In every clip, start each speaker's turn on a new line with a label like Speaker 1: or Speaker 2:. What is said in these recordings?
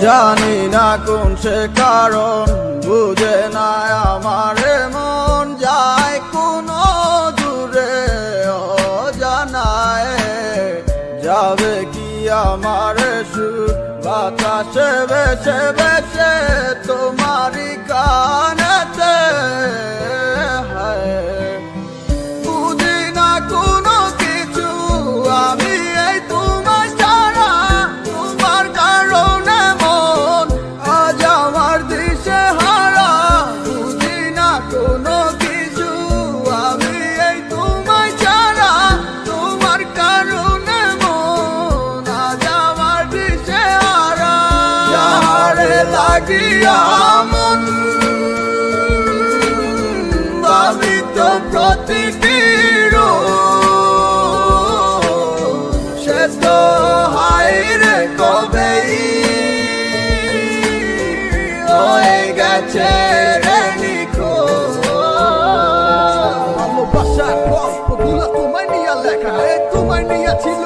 Speaker 1: জানি না কোন সে কারণ, বুঝে না আমার মন যায় কোন দূরে জানায় যাবে কি আমার সুর? বাতাসে বেছে বেছে তোমারই কানেতে লাগিয়া মন। ভাবিত প্রতিটি সে তো হাইরে কবে হয়ে গেছে রে
Speaker 2: তোমায় নিয়ে লেখা তোমায় নিয়ে ছিল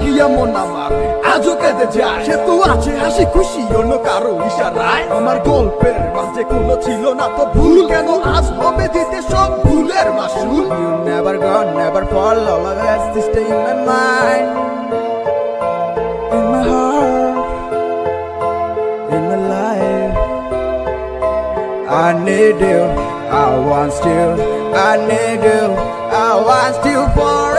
Speaker 2: যার লাগিয়া আমার আজও কেঁদে যায় সে তো আছে হাসি খুশি অন্য কারও ইশারায় আমার গল্পের মাঝে কোনো ছিল না তো ভুল কেন আজ হবে দিতে সব ভুলের মাসুল
Speaker 1: You never go, never fall, all of us to stay in my mind, in my heart, in my life. I need you, I want you, I need you, I want you forever.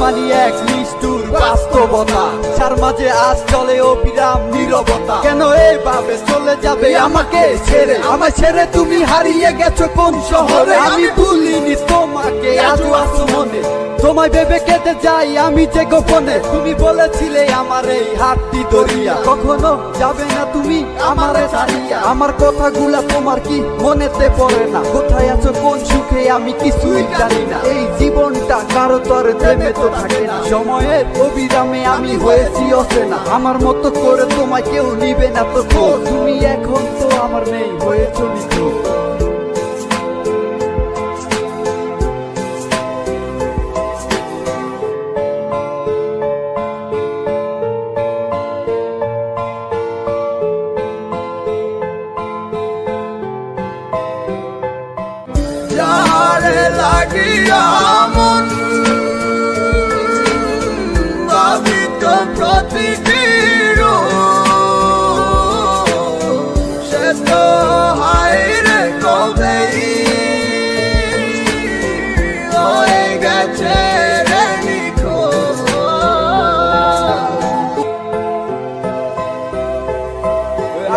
Speaker 3: মানি এক নিষ্ঠুর বাস্তবতা। যার মাঝে আজ চলে অবিরাম নীরবতা। কেন এইভাবে চলে যাবে আমাকে ছেড়ে? আমায় ছেড়ে তুমি হারিয়ে গেছো কোন শহরে? আমি ভুলিনি তোমাকে, আজও আছো মনে। তোমায় ভেবে কেটে যাই আমি যে গোপনে। তুমি বলেছিলে আমার এই হাতটি দরিয়া কখনো যাবে না তুমি আমারে আমার কথাগুলা তোমার কি মনেতে পড়ে না? কোথায় আছো আমি কিছুই জানি না। এই জীবনটা কারও তরে প্রেমে তো থাকে না। সময়ের অবিরামে আমি হয়েছি অচেনা। আমার মতো করে তোমায় কেউ নিবে না তো তুমি এখন তো আমার নেই, হয়েছ নিখোঁজ।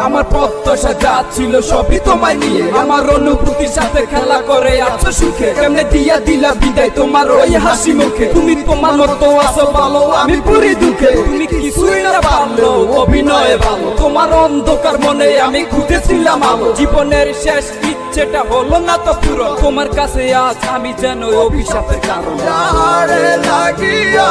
Speaker 4: আমার প্রত্যাশা যা ছিল সবই তোমায় নিয়ে আমার খেলা করে আছো সুখে? কেমনে দিয়া দিলা বিদায় তোমার ওই হাসি মুখে? তুমি তোমার মতো আছো ভালো, আমি পুরি দুঃখে। তুমি কিছুই না পারল অভিনয়ে ভালো। তোমার অন্ধকার মনে আমি খুঁজেছিলাম আলো। জীবনের শেষ ইচ্ছেটা হলো না তো পুরো তোমার কাছে আজ আমি যেন অভিশাপের কারণ।
Speaker 1: লাগিয়া